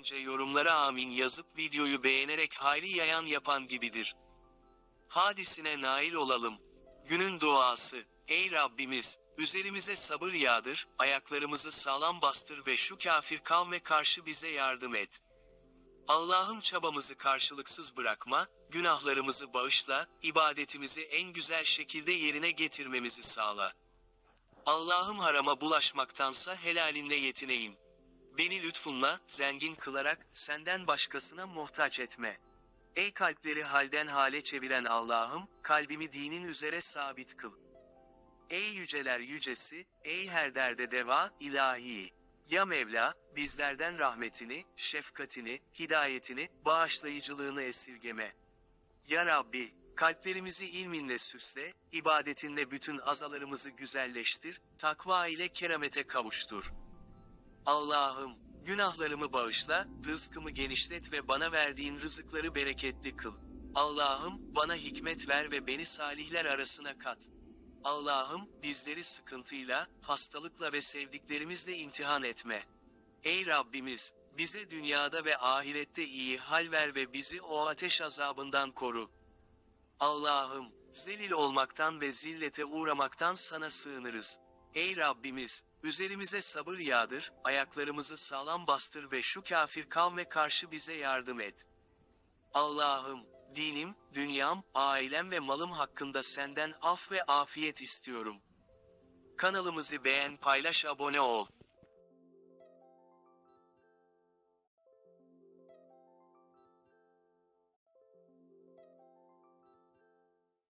önce yorumlara amin yazıp videoyu beğenerek hayri yayan yapan gibidir. Hadisine nail olalım. Günün duası. Ey Rabbimiz, üzerimize sabır yağdır, ayaklarımızı sağlam bastır ve şu kafir kavme karşı bize yardım et. Allah'ım çabamızı karşılıksız bırakma, günahlarımızı bağışla, ibadetimizi en güzel şekilde yerine getirmemizi sağla. Allah'ım harama bulaşmaktansa helalinle yetineyim. Beni lütfunla, zengin kılarak, senden başkasına muhtaç etme. Ey kalpleri halden hale çeviren Allah'ım, kalbimi dinin üzere sabit kıl. Ey yüceler yücesi, ey her derde deva, ilahi. Ya Mevla, bizlerden rahmetini, şefkatini, hidayetini, bağışlayıcılığını esirgeme. Ya Rabbi, kalplerimizi ilminle süsle, ibadetinle bütün azalarımızı güzelleştir, takva ile keramete kavuştur. Allah'ım, günahlarımı bağışla, rızkımı genişlet ve bana verdiğin rızıkları bereketli kıl. Allah'ım, bana hikmet ver ve beni salihler arasına kat. Allah'ım, bizleri sıkıntıyla, hastalıkla ve sevdiklerimizle imtihan etme. Ey Rabbimiz, bize dünyada ve ahirette iyi hal ver ve bizi o ateş azabından koru. Allah'ım, zelil olmaktan ve zillete uğramaktan sana sığınırız. Ey Rabbimiz, üzerimize sabır yağdır, ayaklarımızı sağlam bastır ve şu kafir kavme karşı bize yardım et. Allah'ım, dinim, dünyam, ailem ve malım hakkında senden af ve afiyet istiyorum. Kanalımızı beğen, paylaş, abone ol.